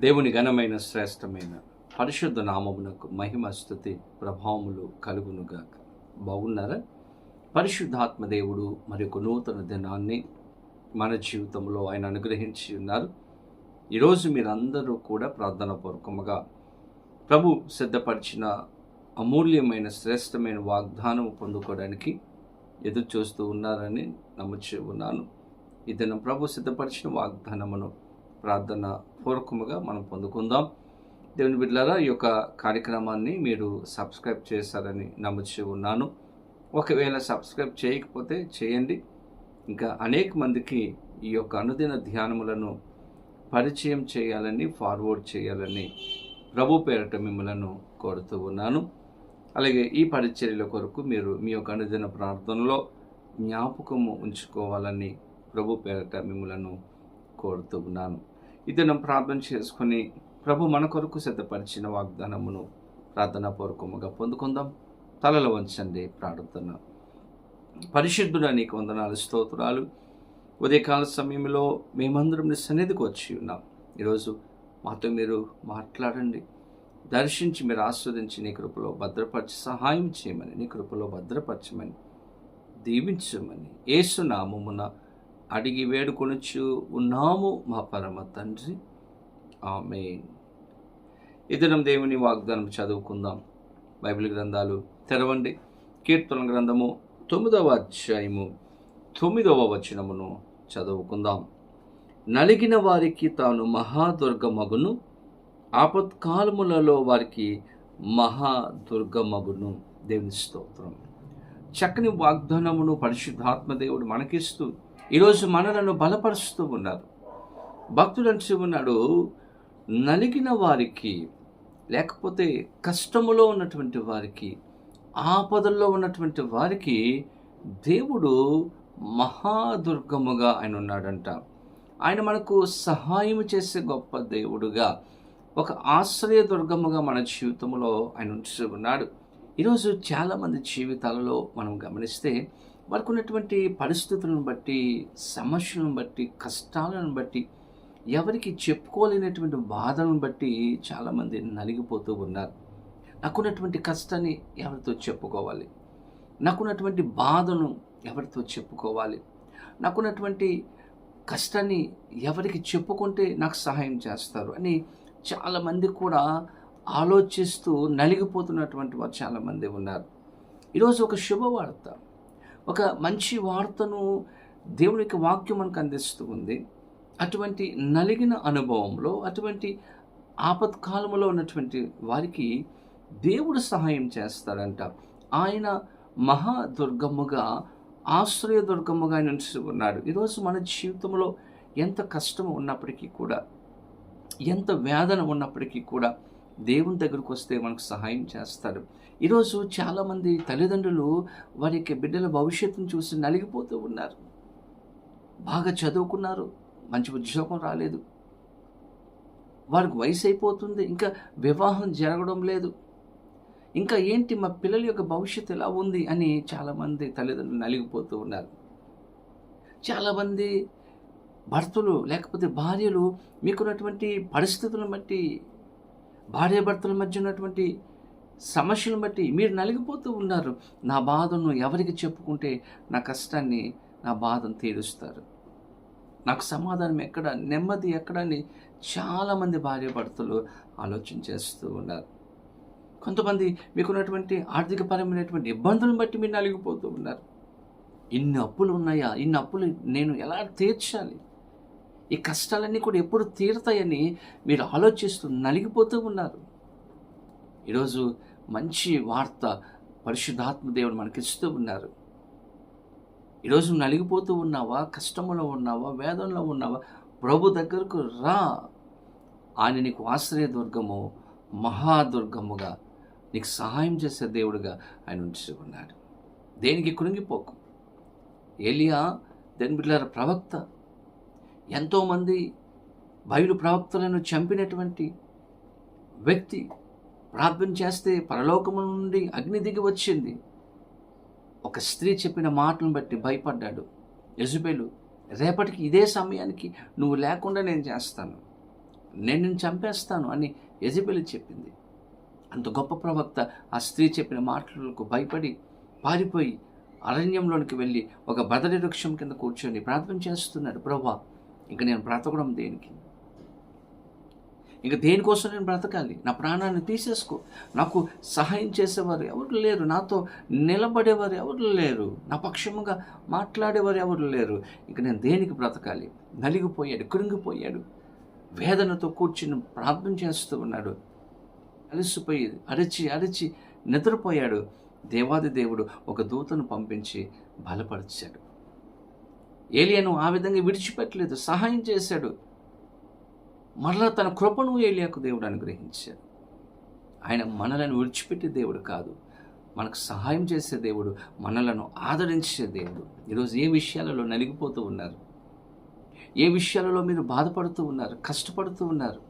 దేవుని ఘనమైన శ్రేష్టమైన పరిశుద్ధ నామమునకు మహిమ స్థుతి ప్రభావములు కలుగునుగాక. బాగున్నారా? పరిశుద్ధాత్మ దేవుడు మరి ఒక నూతన దినాన్ని మన జీవితంలో ఆయన అనుగ్రహించి ఉన్నారు. ఈరోజు మీరందరూ కూడా ప్రార్థన పూర్వకముగా ప్రభు సిద్ధపరిచిన అమూల్యమైన శ్రేష్టమైన వాగ్దానం పొందుకోవడానికి ఎదురు చూస్తూ ఉన్నారని నమ్ముచూ ఉన్నాను. ఈ ప్రభు సిద్ధపరిచిన వాగ్దానమును ప్రార్థన పూర్వకముగా మనం పొందుకుందాం. దేవుని బిడ్డలారా ఈ యొక్క కార్యక్రమాన్ని మీరు సబ్స్క్రైబ్ చేశారని నమ్ముచి ఉన్నాను. ఒకవేళ సబ్స్క్రైబ్ చేయకపోతే చేయండి. ఇంకా అనేక మందికి ఈ యొక్క అనుదిన ధ్యానములను పరిచయం చేయాలని ఫార్వర్డ్ చేయాలని ప్రభు పేరట మిమ్మలను కోరుతూ ఉన్నాను. అలాగే ఈ పరిచర్యల కొరకు మీరు మీ యొక్క అనుదిన ప్రార్థనలో జ్ఞాపకము ఉంచుకోవాలని ప్రభు పేరట మిమ్మలను కోరుతున్నాను. ఉన్నాను ప్రార్థన చేసుకుని ప్రభు మన కొరకు సిద్ధపరిచిన వాగ్దానమును ప్రార్థనాపూర్వకముగా పొందుకుందాం. తలలో వంచండి ప్రార్థన. పరిశుద్ధుడ నీకు వందనాలు స్తోత్రాలు. ఉదయకాల సమయంలో మేమందరం నీ సన్నిధికి వచ్చి ఉన్నాం. ఈరోజు మాతో మీరు మాట్లాడండి. దర్శించి మీరు ఆస్వాదించి నీ కృపలో భద్రపరిచి సహాయం చేయమని నీ కృపలో భద్రపరచమని దీవించమని ఏసునామమున అడిగి వేడుకొనుచు ఉన్నాము మా పరమ తండ్రి. ఆమె ఇదనం దేవుని వాగ్దానం చదువుకుందాం. బైబిల్ గ్రంథాలు తెరవండి. కీర్తన గ్రంథము తొమ్మిదవ అధ్యాయము తొమ్మిదవ వచనమును చదువుకుందాం. నలిగిన వారికి తాను మహాదుర్గమగును ఆపత్కాలములలో వారికి మహాదుర్గమగును. దేవుని స్తోత్రం. చక్కని వాగ్దానమును పరిశుద్ధాత్మ దేవుడు మనకిస్తూ ఈరోజు మనలను బలపరుస్తూ ఉన్నారు. భక్తుడు అంటూ ఉన్నాడు నలిగిన వారికి లేకపోతే కష్టములో ఉన్నటువంటి వారికి ఆపదల్లో ఉన్నటువంటి వారికి దేవుడు మహాదుర్గముగా ఆయన ఉన్నాడంట. ఆయన మనకు సహాయం చేసే గొప్ప దేవుడుగా ఒక ఆశ్రయ దుర్గముగా మన జీవితంలో ఆయన ఉంచి ఉన్నాడు. ఈరోజు చాలామంది జీవితాలలో మనం గమనిస్తే వారికి ఉన్నటువంటి పరిస్థితులను బట్టి సమస్యలను బట్టి కష్టాలను బట్టి ఎవరికి చెప్పుకోలేనటువంటి బాధలను బట్టి చాలామంది నలిగిపోతూ ఉన్నారు. నాకున్నటువంటి కష్టాన్ని ఎవరితో చెప్పుకోవాలి? నాకున్నటువంటి బాధను ఎవరితో చెప్పుకోవాలి? నాకున్నటువంటి కష్టాన్ని ఎవరికి చెప్పుకుంటే నాకు సహాయం చేస్తారు అని చాలామంది కూడా ఆలోచిస్తూ నలిగిపోతున్నటువంటి వారు చాలామంది ఉన్నారు. ఈరోజు ఒక శుభవార్త ఒక మంచి వార్తను దేవుని యొక్క వాక్యం మనకు అందిస్తూ ఉంది. అటువంటి నలిగిన అనుభవంలో అటువంటి ఆపత్కాలంలో ఉన్నటువంటి వారికి దేవుడు సహాయం చేస్తాడంట. ఆయన మహాదుర్గముగా ఆశ్రయ దుర్గముగా నిలిచి ఉన్నాడు ఈరోజు మన జీవితంలో ఎంత కష్టం ఉన్నప్పటికీ కూడా ఎంత వేదన ఉన్నప్పటికీ కూడా దేవుని దగ్గరకు వస్తే మనకు సహాయం చేస్తాడు ఈరోజు చాలామంది తల్లిదండ్రులు వారి యొక్క బిడ్డల భవిష్యత్తును చూసి నలిగిపోతూ ఉన్నారు. బాగా చదువుకున్నారు మంచి ఉద్యోగం రాలేదు. వారికి వయసు అయిపోతుంది ఇంకా వివాహం జరగడం లేదు. ఇంకా ఏంటి మా పిల్లల యొక్క భవిష్యత్తు ఎలా ఉంది అని చాలామంది తల్లిదండ్రులు నలిగిపోతూ ఉన్నారు. చాలామంది భర్తలు లేకపోతే భార్యలు మీకున్నటువంటి పరిస్థితులను బట్టి భార్యాభర్తల మధ్య ఉన్నటువంటి సమస్యలను బట్టి మీరు నలిగిపోతూ ఉన్నారు. నా బాధను ఎవరికి చెప్పుకుంటే నా కష్టాన్ని నా బాధను తీరుస్తారు. నాకు సమాధానం ఎక్కడ నెమ్మది ఎక్కడ అని చాలామంది భార్యాభర్తలు ఆలోచన చేస్తూ ఉన్నారు. కొంతమంది మీకున్నటువంటి ఆర్థికపరమైనటువంటి ఇబ్బందులను బట్టి మీరు నలిగిపోతూ ఉన్నారు. ఇన్ని అప్పులు ఉన్నాయా? ఇన్ని అప్పులు నేను ఎలా తీర్చాలి? ఈ కష్టాలన్నీ కూడా ఎప్పుడు తీరుతాయని మీరు ఆలోచిస్తూ నలిగిపోతూ ఉన్నారు. ఈరోజు మంచి వార్త పరిశుద్ధాత్మ దేవుడు మనకిస్తూ ఉన్నారు. ఈరోజు నలిగిపోతూ ఉన్నావా? కష్టంలో ఉన్నావా? వేదంలో ఉన్నావా? ప్రభు దగ్గరకు రా. ఆయన నీకు ఆశ్రయ దుర్గము మహాదుర్గముగా నీకు సహాయం చేసే దేవుడుగా ఆయన ఉంచి ఉన్నాడు. దేనికి కృంగిపోకు. ఏలియా దేని బిడ్డల ప్రవక్త ఎంతోమంది బయలు ప్రవక్తలను చంపినటువంటి వ్యక్తి ప్రార్థన చేస్తే పరలోకము నుండి అగ్ని దిగి వచ్చింది. ఒక స్త్రీ చెప్పిన మాటను బట్టి భయపడ్డాడు. యజుబేలు రేపటికి ఇదే సమయానికి నువ్వు లేకుండా నేను చేస్తాను. నేను నిన్ను చంపేస్తాను అని యజబెలి చెప్పింది. అంత గొప్ప ప్రవక్త ఆ స్త్రీ చెప్పిన మాటలకు భయపడి పారిపోయి అరణ్యంలోనికి వెళ్ళి ఒక బదరి వృక్షం కింద కూర్చొని ప్రార్థన చేస్తున్నాడు. ప్రభా ఇంక నేను బ్రతకడం దేనికి? ఇంక దేనికోసం నేను బ్రతకాలి? నా ప్రాణాన్ని తీసేసుకో. నాకు సహాయం చేసేవారు ఎవరు లేరు. నాతో నిలబడేవారు ఎవరు లేరు. నా పక్షముగా మాట్లాడేవారు ఎవరు లేరు. ఇంక నేను దేనికి బ్రతకాలి? నలిగిపోయాడు కృంగిపోయాడు వేదనతో కూర్చుని ప్రార్థన చేస్తూ ఉన్నాడు. అలసిపోయి అరిచి అరిచి నిద్రపోయాడు. దేవాది దేవుడు ఒక దూతను పంపించి బలపరిచాడు. ఏలియాను ఆ విధంగా విడిచిపెట్టలేదు సహాయం చేశాడు. మరలా తన కృపను ఏలియాకు దేవుడు అనుగ్రహించాడు. ఆయన మనలను విడిచిపెట్టే దేవుడు కాదు మనకు సహాయం చేసే దేవుడు మనలను ఆదరించే దేవుడు. ఈరోజు ఏ విషయాలలో నలిగిపోతూ ఉన్నారు? ఏ విషయాలలో మీరు బాధపడుతూ ఉన్నారు కష్టపడుతూ ఉన్నారు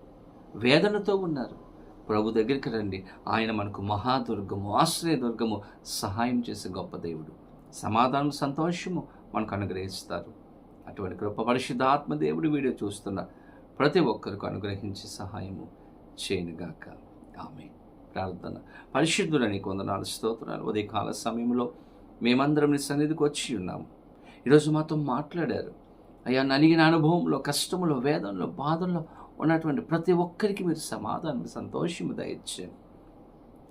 వేదనతో ఉన్నారు? ప్రభు దగ్గరికి రండి. ఆయన మనకు మహాదుర్గము ఆశ్రయదుర్గము సహాయం చేసే గొప్ప దేవుడు. సమాధానం సంతోషము మనకు అనుగ్రహిస్తారు. అటువంటి కృప పరిశుద్ధ ఆత్మదేవుడు వీడియో చూస్తున్న ప్రతి ఒక్కరికి అనుగ్రహించి సహాయము చేయనుగాక ఆమె ప్రార్థన. పరిశుద్ధులని కొందనాలు స్తోత్రాలు. ఉదయకాల సమయంలో మేమందరం నీ సన్నిధికి వచ్చి ఉన్నాము ఈరోజు మాతో మాట్లాడారు. అయ్యా నలిగిన అనుభవంలో కష్టములో వేదంలో బాధల్లో ఉన్నటువంటి ప్రతి ఒక్కరికి మీరు సమాధానం సంతోషము దయచ్చారు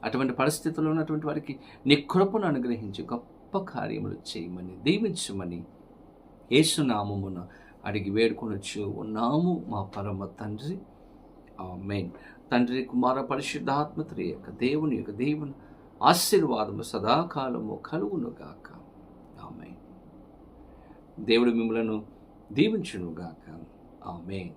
అటువంటి పరిస్థితుల్లో ఉన్నటువంటి వారికి నీ కృపను అనుగ్రహించి గొప్ప కార్యములు చేయమని దీవించమని యేసునామమున అడిగి వేడుకొనొచ్చు ఉన్నాము మా పరమ తండ్రి. మెయిన్ తండ్రి కుమార పరిశుద్ధాత్మత్రి యొక్క దేవుని యొక్క దేవుని ఆశీర్వాదము సదాకాలము కలుగునుగాక. ఆమె దేవుడు మిమ్మలను దీవించునుగాక. ఆమె